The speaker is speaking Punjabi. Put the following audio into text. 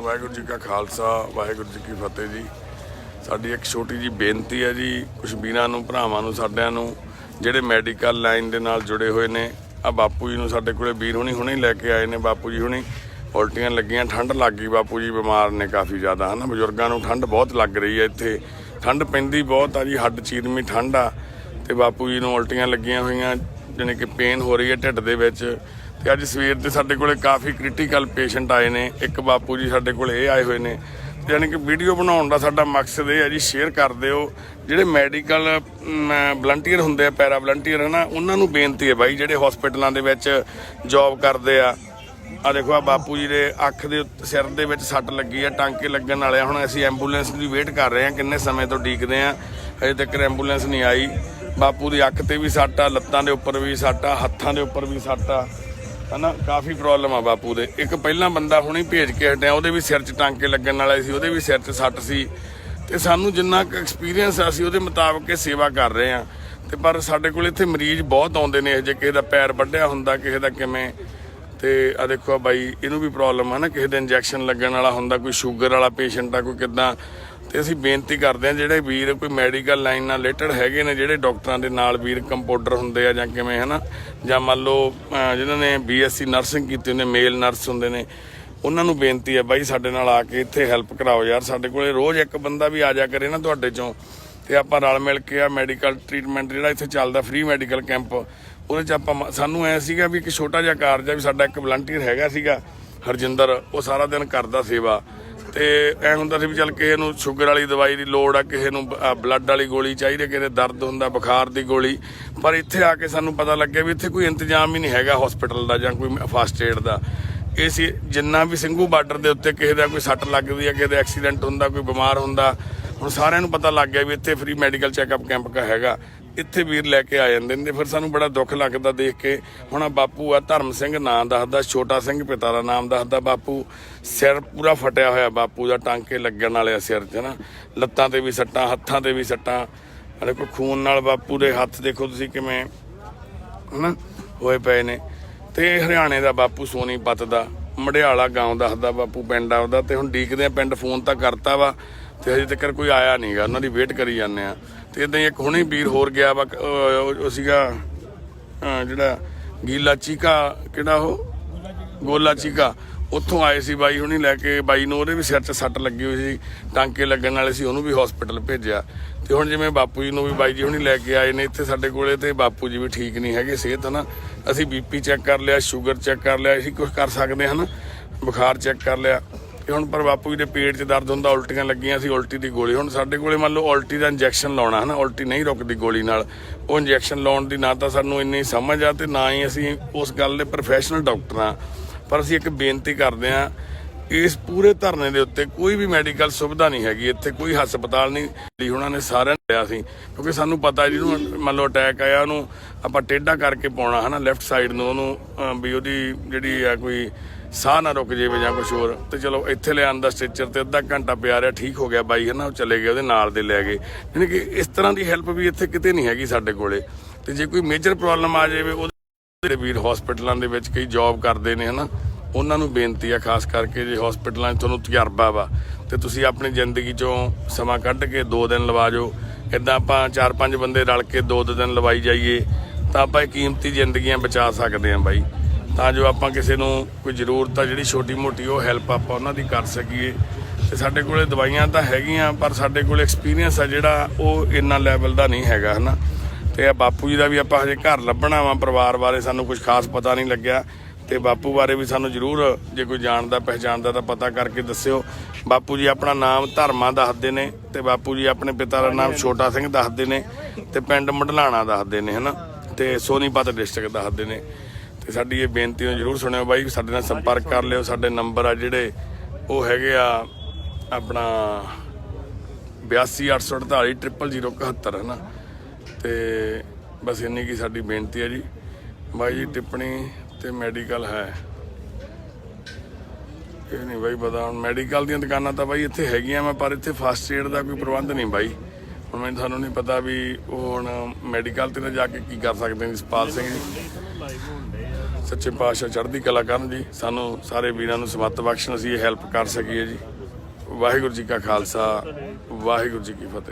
ਵਾਹਿਗੁਰੂ ਜੀ ਕਾ ਖਾਲਸਾ, ਵਾਹਿਗੁਰੂ ਜੀ ਕੀ ਫਤਿਹ ਜੀ। ਸਾਡੀ ਇੱਕ ਛੋਟੀ ਜੀ ਬੇਨਤੀ ਹੈ ਜੀ ਕੁਝ ਵੀਰਾਂ ਨੂੰ, ਭਰਾਵਾਂ ਨੂੰ, ਸਾਡਿਆਂ ਨੂੰ, ਜਿਹੜੇ ਮੈਡੀਕਲ ਲਾਈਨ ਦੇ ਨਾਲ ਜੁੜੇ ਹੋਏ ਨੇ। ਆ ਬਾਪੂ ਜੀ ਨੂੰ ਸਾਡੇ ਕੋਲੇ ਵੀਰ ਹੁਣੀ ਹੁਣੇ ਲੈ ਕੇ ਆਏ ਨੇ, ਬਾਪੂ ਜੀ ਹੁਣੀ। ਉਲਟੀਆਂ ਲੱਗੀਆਂ, ਠੰਡ ਲੱਗ ਗਈ, ਬਾਪੂ ਜੀ ਬਿਮਾਰ ਨੇ ਕਾਫੀ ਜ਼ਿਆਦਾ, ਹਨਾ? ਬਜ਼ੁਰਗਾਂ ਨੂੰ ਠੰਡ ਬਹੁਤ ਲੱਗ ਰਹੀ ਹੈ ਇੱਥੇ। ਠੰਡ ਪੈਂਦੀ ਬਹੁਤ ਆ ਜੀ, ਹੱਡ ਚੀਰਮੀ ਠੰਡ ਆ। ਤੇ ਬਾਪੂ ਜੀ ਨੂੰ ਉਲਟੀਆਂ ਲੱਗੀਆਂ ਹੋਈਆਂ, ਜਾਣੀ ਕਿ ਪੇਨ ਹੋ ਰਹੀ ਹੈ ਢਿੱਡ ਦੇ ਵਿੱਚ। ਤੇ ਅੱਜ ਸਵੇਰ ਦੇ ਸਾਡੇ ਕੋਲੇ ਕਾਫੀ ਕ੍ਰਿਟੀਕਲ ਪੇਸ਼ੈਂਟ ਆਏ ਨੇ। ਇੱਕ ਬਾਪੂ ਜੀ ਸਾਡੇ ਕੋਲੇ ਇਹ ਆਏ ਹੋਏ ਨੇ। ਤੇ ਯਾਨੀ ਕਿ ਵੀਡੀਓ ਬਣਾਉਣ ਦਾ ਸਾਡਾ ਮਕਸਦ ਇਹ ਹੈ ਜੀ ਸ਼ੇਅਰ ਕਰ ਦਿਓ। ਜਿਹੜੇ ਮੈਡੀਕਲ ਵਲੰਟੀਅਰ ਹੁੰਦੇ ਆ ਪੈਰਾ ਵਲੰਟੀਅਰ ਹਨਾ, ਉਹਨਾਂ ਨੂੰ ਬੇਨਤੀ ਹੈ ਬਾਈ, ਜਿਹੜੇ ਹਸਪੀਟਲਾਂ ਦੇ ਵਿੱਚ ਜੌਬ ਕਰਦੇ ਆ। ਆ ਦੇਖੋ ਆ ਬਾਪੂ ਜੀ ਦੇ ਅੱਖ ਦੇ ਸਿਰ ਦੇ ਵਿੱਚ ਸੱਟ ਲੱਗੀ ਆ, ਟਾਂਕੇ ਲੱਗਣ ਵਾਲੇ ਆ। ਹੁਣ ਅਸੀਂ ਐਂਬੂਲੈਂਸ ਦੀ ਵੇਟ ਕਰ ਰਹੇ ਆ ਕਿੰਨੇ ਸਮੇਂ ਤੋਂ ਡੀਕਦੇ ਆ ਹਜੇ ਤੱਕ ਐਂਬੂਲੈਂਸ ਨਹੀਂ ਆਈ। ਬਾਪੂ ਦੀ ਅੱਖ ਤੇ ਵੀ ਸੱਟ ਆ, ਲੱਤਾਂ ਦੇ ਉੱਪਰ ਵੀ ਸੱਟ ਆ, ਹੱਥਾਂ ਦੇ ਉੱਪਰ ਵੀ ਸੱਟ ਆ। ਹਨਾ, ਕਾਫੀ ਪ੍ਰੋਬਲਮ ਆ ਬਾਪੂ ਦੇ। ਇੱਕ ਪਹਿਲਾਂ ਬੰਦਾ ਹੁਣੇ ਭੇਜ ਕੇ ਹਟਿਆ, ਉਹਦੇ ਵੀ ਸਿਰ 'ਚ ਟਾਂਕੇ ਲੱਗਣ ਵਾਲੇ ਸੀ, ਉਹਦੇ ਵੀ ਸਿਰ 'ਚ ਸੱਟ ਸੀ। ਤੇ ਸਾਨੂੰ ਜਿੰਨਾ ਕੁ ਐਕਸਪੀਰੀਅੰਸ ਆ, ਅਸੀਂ ਉਹਦੇ ਮੁਤਾਬਕ ਇਹ ਸੇਵਾ ਕਰ ਰਹੇ ਆ। ਤੇ ਪਰ ਸਾਡੇ ਕੋਲ ਇੱਥੇ ਮਰੀਜ਼ ਬਹੁਤ ਆਉਂਦੇ ਨੇ, ਇਹ ਜੇ ਕਿਸੇ ਦਾ ਪੈਰ ਵੱਢਿਆ ਹੁੰਦਾ, ਕਿਸੇ ਦਾ ਕਿਵੇਂ। ਤੇ ਆ ਦੇਖੋ ਆ ਬਾਈ, ਇਹਨੂੰ ਵੀ ਪ੍ਰੋਬਲਮ ਹੈ ਨਾ, ਕਿਸੇ ਦੇ ਇੰਜੈਕਸ਼ਨ ਲੱਗਣ ਵਾਲਾ ਹੁੰਦਾ, ਕੋਈ ਸ਼ੂਗਰ ਵਾਲਾ ਪੇਸ਼ੈਂਟ ਆ, ਕੋਈ ਕਿਦਾਂ। ਤੇ ਅਸੀਂ ਬੇਨਤੀ ਕਰਦੇ ਹਾਂ ਜਿਹੜੇ ਵੀਰ ਕੋਈ ਮੈਡੀਕਲ ਲਾਈਨ ਨਾਲ ਰਿਲੇਟਡ ਹੈਗੇ ਨੇ, ਜਿਹੜੇ ਡਾਕਟਰਾਂ ਦੇ ਨਾਲ ਵੀਰ ਕੰਪਾਊਂਡਰ ਹੁੰਦੇ ਆ ਜਾਂ ਕਿਵੇਂ, ਹਨਾ? ਜਾਂ ਮੰਨ ਲਓ, ਅਹ, ਜਿਨ੍ਹਾਂ ਨੇ ਬੀਐਸਸੀ ਨਰਸਿੰਗ ਕੀਤੀ ਹੁੰਦੇ, ਮੇਲ ਨਰਸ ਹੁੰਦੇ ਨੇ, ਉਹਨਾਂ ਨੂੰ ਬੇਨਤੀ ਹੈ ਬਾਈ ਸਾਡੇ ਨਾਲ ਆ ਕੇ ਇੱਥੇ ਹੈਲਪ ਕਰਾਓ ਯਾਰ। ਸਾਡੇ ਕੋਲੇ ਰੋਜ਼ ਇੱਕ ਬੰਦਾ ਵੀ ਆ ਜਾ ਕਰੇ ਨਾ ਤੁਹਾਡੇ ਚੋਂ, ਤੇ ਆਪਾਂ ਰਲ ਮਿਲ ਕੇ ਆ ਮੈਡੀਕਲ ਟ੍ਰੀਟਮੈਂਟ ਜਿਹੜਾ ਇੱਥੇ ਚੱਲਦਾ, ਫ੍ਰੀ ਮੈਡੀਕਲ ਕੈਂਪ, ਉਹਦੇ ਚ ਆਪਾਂ ਸਾਨੂੰ ਐ ਸੀਗਾ ਵੀ ਇੱਕ ਛੋਟਾ ਜਿਹਾ ਕਾਰਜ ਆ ਵੀ ਸਾਡਾ ਇੱਕ ਵਲੰਟੀਅਰ ਹੈਗਾ ਸੀਗਾ, ਹਰਜਿੰਦਰ, ਉਹ ਸਾਰਾ ਦਿਨ ਕਰਦਾ ਸੇਵਾ। ਤੇ ਐ ਹੁੰਦਾ ਸੀ ਵੀ ਚੱਲ ਕਿਸੇ ਨੂੰ ਸ਼ੂਗਰ ਵਾਲੀ ਦਵਾਈ ਦੀ ਲੋੜ ਆ, ਕਿਸੇ ਨੂੰ ਬਲੱਡ ਵਾਲੀ ਗੋਲੀ ਚਾਹੀਦੀ ਕਿਸੇ ਦੇ ਦਰਦ ਹੁੰਦਾ, ਬੁਖਾਰ ਦੀ ਗੋਲੀ। ਪਰ ਇੱਥੇ ਆ ਕੇ ਸਾਨੂੰ ਪਤਾ ਲੱਗਿਆ ਵੀ ਇੱਥੇ ਕੋਈ ਇੰਤਜ਼ਾਮ ਹੀ ਨਹੀਂ ਹੈਗਾ ਹਸਪੀਟਲ ਦਾ ਜਾਂ ਕੋਈ ਫਸਟ ਏਡ ਦਾ। ਇਹ ਸੀ ਜਿੰਨਾ ਵੀ ਸਿੰਘੂ ਬਾਰਡਰ ਦੇ ਉੱਤੇ ਕਿਸੇ ਦਾ ਕੋਈ ਸੱਟ ਲੱਗਦੀ ਹੈ ਕਿਸੇ ਦਾ ਐਕਸੀਡੈਂਟ ਹੁੰਦਾ, ਕੋਈ ਬਿਮਾਰ ਹੁੰਦਾ, ਹੁਣ ਸਾਰਿਆਂ ਨੂੰ ਪਤਾ ਲੱਗ ਗਿਆ ਵੀ ਇੱਥੇ ਫ੍ਰੀ ਮੈਡੀਕਲ ਚੈੱਕਅਪ ਕੈਂਪ ਹੈਗਾ। ਇੱਥੇ ਵੀਰ ਲੈ ਕੇ ਆ ਜਾਂਦੇ ਨੇ ਫਿਰ ਸਾਨੂੰ ਬੜਾ ਦੁੱਖ ਲੱਗਦਾ ਦੇਖ ਕੇ। ਹੁਣ ਆਹ ਬਾਪੂ ਆ ਧਰਮ ਸਿੰਘ ਨਾਂ ਦੱਸਦਾ, ਛੋਟਾ ਸਿੰਘ ਪਿਤਾ ਦਾ ਨਾਮ ਦੱਸਦਾ ਬਾਪੂ। ਸਿਰ ਪੂਰਾ ਫਟਿਆ ਹੋਇਆ ਬਾਪੂ ਦਾ, ਟਾਂਕੇ ਲੱਗਣ ਵਾਲੇ ਆ ਸਿਰ 'ਚ ਨਾ। ਲੱਤਾਂ ਤੇ ਵੀ ਸੱਟਾਂ, ਹੱਥਾਂ ਤੇ ਵੀ ਸੱਟਾਂ। ਆ ਦੇਖੋ ਖੂਨ ਨਾਲ ਬਾਪੂ ਦੇ ਹੱਥ ਦੇਖੋ ਤੁਸੀਂ ਕਿਵੇਂ ਹਨਾ ਹੋਏ ਪਏ ਨੇ। ਤੇ ਹਰਿਆਣੇ ਦਾ ਬਾਪੂ ਸੋਨੀਪਤ ਦਾ, ਮੜਿਆਲਾ ਗਾਉਂ ਦੱਸਦਾ ਬਾਪੂ ਪਿੰਡ ਆ ਉਹਦਾ ਤੇ ਹੁਣ ਡੀਕਦੇ ਆ, ਪਿੰਡ ਫੋਨ ਤਾਂ ਕਰਤਾ ਵਾ। ਤੇ ਹਜੇ ਤੱਕ ਕੋਈ ਆਇਆ ਨਹੀਂਗਾ। ਉਹਨਾਂ ਦੀ ਵੇਟ ਕਰੀ ਜਾਂਦੇ ਆ। ਤੇ ਇਦਾਂ ਹੀ ਇੱਕ ਹੁਣੇ ਵੀਰ ਹੋਰ ਗਿਆ ਵਾ ਉਹ- ਸੀਗਾ ਜਿਹੜਾ ਗੀਲਾ ਚੀਕਾ, ਕਿਹੜਾ ਉਹ? ਗੋਲਾ ਚੀਕਾ। ਉੱਥੋਂ ਆਏ ਸੀ ਬਾਈ ਹੁਣੀ ਲੈ ਕੇ। ਬਾਈ ਨੂੰ ਉਹਦੇ ਵੀ ਸਿਰ 'ਚ ਸੱਟ ਲੱਗੀ ਹੋਈ ਸੀ। ਟਾਂਕੇ ਲੱਗਣ ਵਾਲੇ ਸੀ, ਉਹਨੂੰ ਵੀ ਹਸਪੀਟਲ ਭੇਜਿਆ। ਤੇ ਹੁਣ ਜਿਵੇਂ ਬਾਪੂ ਜੀ ਨੂੰ ਵੀ ਬਾਈ ਜੀ ਹੁਣੀ ਲੈ ਕੇ ਆਏ ਨੇ ਇੱਥੇ ਸਾਡੇ ਕੋਲੇ, ਤੇ ਬਾਪੂ ਜੀ ਵੀ ਠੀਕ ਨਹੀਂ ਹੈਗੇ, ਸਿਹਤ ਹਨਾ। ਅਸੀਂ ਬੀਪੀ ਚੈੱਕ ਕਰ ਲਿਆ, ਸ਼ੂਗਰ ਚੈੱਕ ਕਰ ਲਿਆ, ਅਸੀਂ ਕੁਝ ਕਰ ਸਕਦੇ ਹਾਂ ਨਾ ਬੁਖਾਰ ਚੈੱਕ ਕਰ ਲਿਆ। ਤੇ ਹੁਣ ਪਰ ਬਾਪੂ ਜੀ ਦੇ ਪੇਟ 'ਚ ਦਰਦ ਹੁੰਦਾ, ਉਲਟੀਆਂ ਲੱਗੀਆਂ ਸੀ, ਉਲਟੀ ਦੀ ਗੋਲੀ। ਹੁਣ ਸਾਡੇ ਕੋਲੇ ਮੰਨ ਲਓ ਉਲਟੀ ਦਾ ਇੰਜੈਕਸ਼ਨ ਲਾਉਣਾ, ਹਨਾ? ਉਲਟੀ ਨਹੀਂ ਰੁਕਦੀ ਗੋਲੀ ਨਾਲ। ਉਹ ਇੰਜੈਕਸ਼ਨ ਲਾਉਣ ਦੀ ਨਾ ਤਾਂ ਸਾਨੂੰ ਇੰਨੀ ਸਮਝ ਆ ਤੇ ਨਾ ਹੀ ਅਸੀਂ ਉਸ ਗੱਲ ਦੇ ਪ੍ਰੋਫੈਸ਼ਨਲ ਡਾਕਟਰ ਆ। ਪਰ ਅਸੀਂ ਇੱਕ ਬੇਨਤੀ ਕਰਦੇ ਆ, ਇਸ ਪੂਰੇ ਧਰਨੇ ਦੇ ਉੱਤੇ ਕੋਈ ਵੀ ਮੈਡੀਕਲ ਸੁਵਿਧਾ ਨਹੀਂ ਹੈਗੀ। ਇੱਥੇ ਕੋਈ ਹਸਪਤਾਲ ਨਹੀਂ, ਲਈ ਉਹਨਾਂ ਨੇ ਸਾਰਿਆਂ ਨੇ ਲਿਆ ਸੀ। ਕਿਉਂਕਿ ਸਾਨੂੰ ਪਤਾ ਜਿਹਨੂੰ ਮੰਨ ਲਓ ਅਟੈਕ ਆਇਆ, ਉਹਨੂੰ ਆਪਾਂ ਟੇਢਾ ਕਰਕੇ ਪਾਉਣਾ, ਹਨਾ? ਲੈਫਟ ਸਾਈਡ ਨੂੰ, ਉਹਨੂੰ ਵੀ ਉਹਦੀ ਜਿਹੜੀ ਆ ਕੋਈ ਸਾਹ ਨਾ ਰੁਕ ਜਾਵੇ ਜਾਂ ਕੁਝ ਹੋਰ। ਤੇ ਚਲੋ, ਇੱਥੇ ਲਿਆਉਣ ਦਾ ਸਟ੍ਰੈਚਰ ਤੇ ਅੱਧਾ ਘੰਟਾ ਪਿਆ ਰਿਹਾ, ਠੀਕ ਹੋ ਗਿਆ ਬਾਈ ਹੈ ਨਾ ਉਹ ਚਲੇ ਗਏ, ਉਹਦੇ ਨਾਲ ਦੇ ਲੈ ਗਏ। ਯਾਨੀ ਕਿ ਇਸ ਤਰ੍ਹਾਂ ਦੀ ਹੈਲਪ ਵੀ ਇੱਥੇ ਕਿਤੇ ਨਹੀਂ ਹੈਗੀ ਸਾਡੇ ਕੋਲੇ। ਤੇ ਜੇ ਕੋਈ ਮੇਜਰ ਪ੍ਰੋਬਲਮ ਆ ਜਾਵੇ, ਉਹਦੇ ਵੀਰ ਹਸਪੀਟਲਾਂ ਦੇ ਵਿੱਚ ਕਈ ਜੌਬ ਕਰਦੇ ਨੇ, ਹਨਾ। ਉਹਨਾਂ ਨੂੰ ਬੇਨਤੀ ਆ, ਖਾਸ ਕਰਕੇ ਜੇ ਹਸਪੀਟਲਾਂ 'ਚ ਤੁਹਾਨੂੰ ਤਜਰਬਾ ਵਾ, ਤੇ ਤੁਸੀਂ ਆਪਣੀ ਜ਼ਿੰਦਗੀ 'ਚੋਂ ਸਮਾਂ ਕੱਢ ਕੇ 2 ਦਿਨ ਲਵਾ ਜਾਓ। ਇਦਾਂ ਆਪਾਂ 4-5 ਬੰਦੇ ਰਲ ਕੇ 2 ਦਿਨ ਲਵਾਈ ਜਾਈਏ, ਤਾਂ ਆਪਾਂ ਇਹ ਕੀਮਤੀ ਜ਼ਿੰਦਗੀਆਂ ਬਚਾ ਸਕਦੇ ਹਾਂ ਬਾਈ। ਤਾਂ ਜੋ ਆਪਾਂ ਕਿਸੇ ਨੂੰ ਕੋਈ ਜ਼ਰੂਰਤ ਆ, ਜਿਹੜੀ ਛੋਟੀ ਮੋਟੀ ਉਹ ਹੈਲਪ ਆਪਾਂ ਉਹਨਾਂ ਦੀ ਕਰ ਸਕੀਏ। ਤੇ ਸਾਡੇ ਕੋਲੇ ਦਵਾਈਆਂ ਤਾਂ ਹੈਗੀਆਂ, ਪਰ ਸਾਡੇ ਕੋਲ ਐਕਸਪੀਰੀਅੰਸ ਆ ਜਿਹੜਾ ਉਹ ਇੰਨਾ ਲੈਵਲ ਦਾ ਨਹੀਂ ਹੈਗਾ, ਹਨਾ? ਤੇ ਆ ਬਾਪੂ ਜੀ ਦਾ ਵੀ ਆਪਾਂ ਹਜੇ ਘਰ ਲੱਭਣਾ ਵਾ, ਪਰਿਵਾਰ ਬਾਰੇ ਸਾਨੂੰ ਕੁਝ ਖਾਸ ਪਤਾ ਨਹੀਂ ਲੱਗਿਆ। ਤੇ ਬਾਪੂ ਬਾਰੇ ਵੀ ਸਾਨੂੰ ਜ਼ਰੂਰ ਜੇ ਕੋਈ ਜਾਣਦਾ, ਪਹਿਚਾਣਦਾ ਤਾਂ ਪਤਾ ਕਰਕੇ ਦੱਸਿਓ। ਬਾਪੂ ਜੀ ਆਪਣਾ ਨਾਮ ਧਰਮਾ ਦੱਸਦੇ ਨੇ, ਤੇ ਬਾਪੂ ਜੀ ਆਪਣੇ ਪਿਤਾ ਦਾ ਨਾਮ ਛੋਟਾ ਸਿੰਘ ਦੱਸਦੇ ਨੇ, ਤੇ ਪਿੰਡ ਮਡਲਾਣਾ ਦੱਸਦੇ ਨੇ, ਹਨਾ? ਤੇ ਸੋਨੀਪਤ ਡਿਸਟ੍ਰਿਕਟ ਦੱਸਦੇ ਨੇ। ਤੇ ਸਾਡੀ ਇਹ ਬੇਨਤੀ ਨੂੰ ਜ਼ਰੂਰ ਸੁਣਿਓ ਬਾਈ, ਸਾਡੇ ਨਾਲ ਸੰਪਰਕ ਕਰ ਲਿਓ। ਸਾਡੇ ਨੰਬਰ ਆ ਜਿਹੜੇ, ਉਹ ਹੈਗੇ ਆ ਆਪਣਾ 8284800071 ਹੈ ਨਾ ਤੇ ਬਸ ਇੰਨੀ ਕੀ ਸਾਡੀ ਬੇਨਤੀ ਹੈ ਜੀ। ਬਾਈ ਜੀ, ਟਿੱਪਣੀ ਤੇ ਮੈਡੀਕਲ ਹੈ। ਇਹ ਨਹੀਂ ਬਾਈ ਪਤਾ, ਹੁਣ ਮੈਡੀਕਲ ਦੀਆਂ ਦੁਕਾਨਾਂ ਤਾਂ ਬਾਈ ਇੱਥੇ ਹੈਗੀਆਂ ਮੈਂ, ਪਰ ਇੱਥੇ ਫਸਟ ਏਡ ਦਾ ਕੋਈ ਪ੍ਰਬੰਧ ਨਹੀਂ ਬਾਈ। ਹੁਣ ਮੈਨੂੰ ਤੁਹਾਨੂੰ ਨਹੀਂ ਪਤਾ ਵੀ ਉਹ ਹੁਣ ਮੈਡੀਕਲ ਤੇ ਨਾ ਜਾ ਕੇ ਕੀ ਕਰ ਸਕਦੇ ਨੇ, ਜਸਪਾਲ ਸਿੰਘ ਜੀ। ਸੱਚੇ ਪਾਤਸ਼ਾਹ ਚੜ੍ਹਦੀ ਕਲਾ ਕਰਨ ਜੀ। ਸਾਨੂੰ ਸਾਰੇ ਵੀਰਾਂ ਨੂੰ ਸਮੱਤ ਬਖਸ਼ਣ ਅਸੀਂ ਇਹ ਹੈਲਪ ਕਰ ਸਕੀਏ ਜੀ। ਵਾਹਿਗੁਰੂ ਜੀ ਕਾ ਖਾਲਸਾ, ਵਾਹਿਗੁਰੂ ਜੀ ਕੀ ਫਤਿਹ।